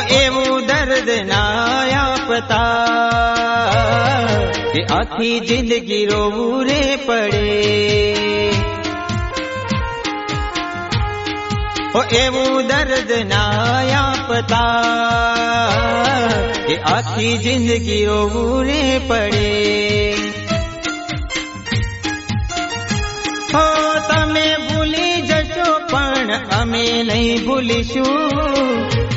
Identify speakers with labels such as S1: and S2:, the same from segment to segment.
S1: એવું દર્દ ના આપતા કે આખી જિંદગી રોવું રે પડે. ઓ એવું દર્દ ના આપતા કે આખી જિંદગી રોવું રે પડે. અમે નહીં ભૂલીશું.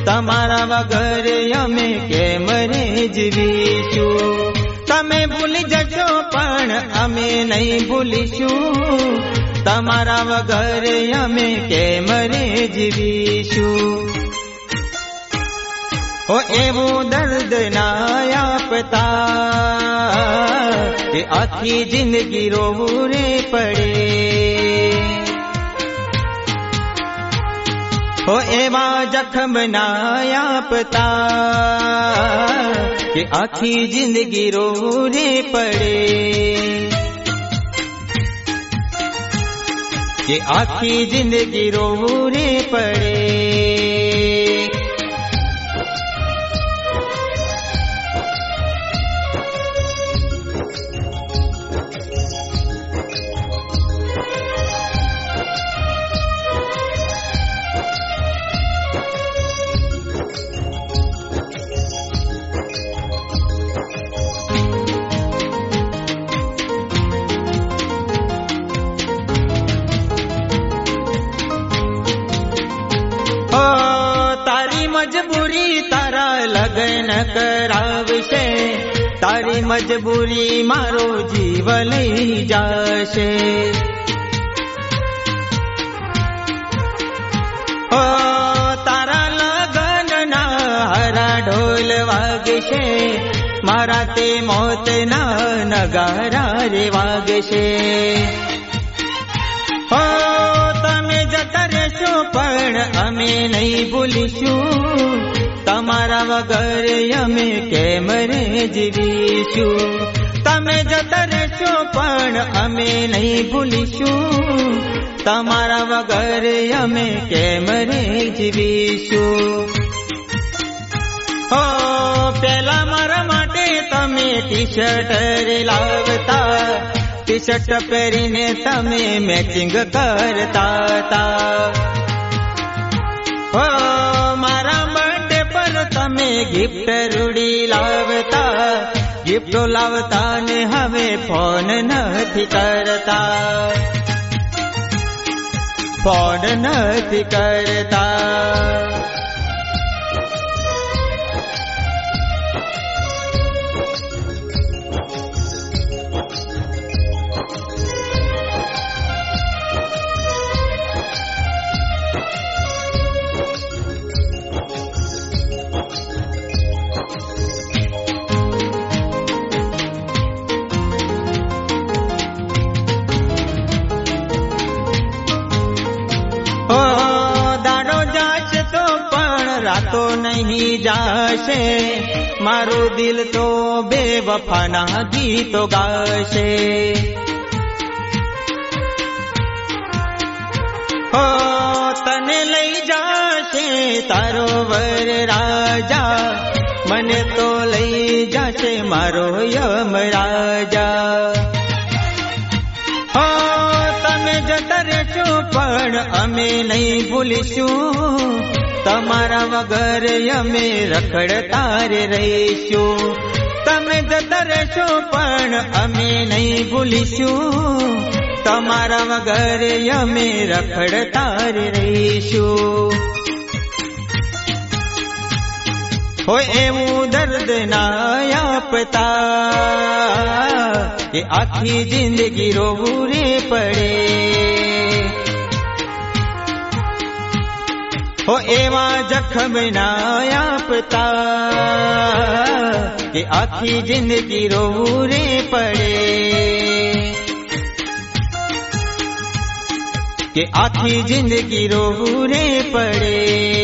S1: તમારા વગર અમે કેમ રે જીવીશું તમે ભૂલી જજો પણ અમે નહીં ભૂલીશું. તમારા વગર અમે કેમ રે જીવીશું ઓ એવું દર્દ ના આપતા. કે આખી જિંદગી રોવું રે પડે. હો એવા જખમ ના આપતા કે આખી જિંદગી રોને પડે. કે આખી જિંદગી રોવું મજબૂરી તારા લગ્ન કરાવશે. તારી મજબૂરી મારો જીવ લઈ જશે. ઓ, તારા લગ્ન ના હરા ઢોલ વાગશે. મારા તે મોત ના નગારા રે વાગશે. રહેશો પણ અમે નહીં ભૂલીશું. તમારા વગર અમે કેમ રે જીવીશું તમે જતા રહેશો પણ અમે નહીં ભૂલીશું. તમારા વગર અમે કેમ રે જીવીશું હો, પેલા મારા માટે તમે ટી શર્ટ લાવતા. ટી શર્ટ પહેરીને તમે મેચિંગ કરતા હતા. ગિફ્ટ રૂડી લાવતા ગિફ્ટો લાવતા ને હવે ફોન નથી કરતા. ફોન નથી કરતા. રાતો નહીં જાશે. મારું દિલ તો બે વફાના ગીતો ગાશે. હો, તને લઈ જાશે તારો વર રાજા. મને તો લઈ જાશે મારો યમ રાજા. હો તમે જતર છો, પણ અમે નહીં ભૂલીશું. તમારા વગર અમે રખડતા રે રહીશું. તમે જતા રહેશો પણ અમે નહીં ભૂલીશું. તમારા વગર અમે રખડતા રે રહીશું. હોય એવું દર્દ ના આપતા, કે આખી જિંદગી રોવું રે પડે. હો, એવા જખમ ના આપતા કે આખી જિંદગી રોવું રે પડે. કે આખી જિંદગી રોવું રે પડે.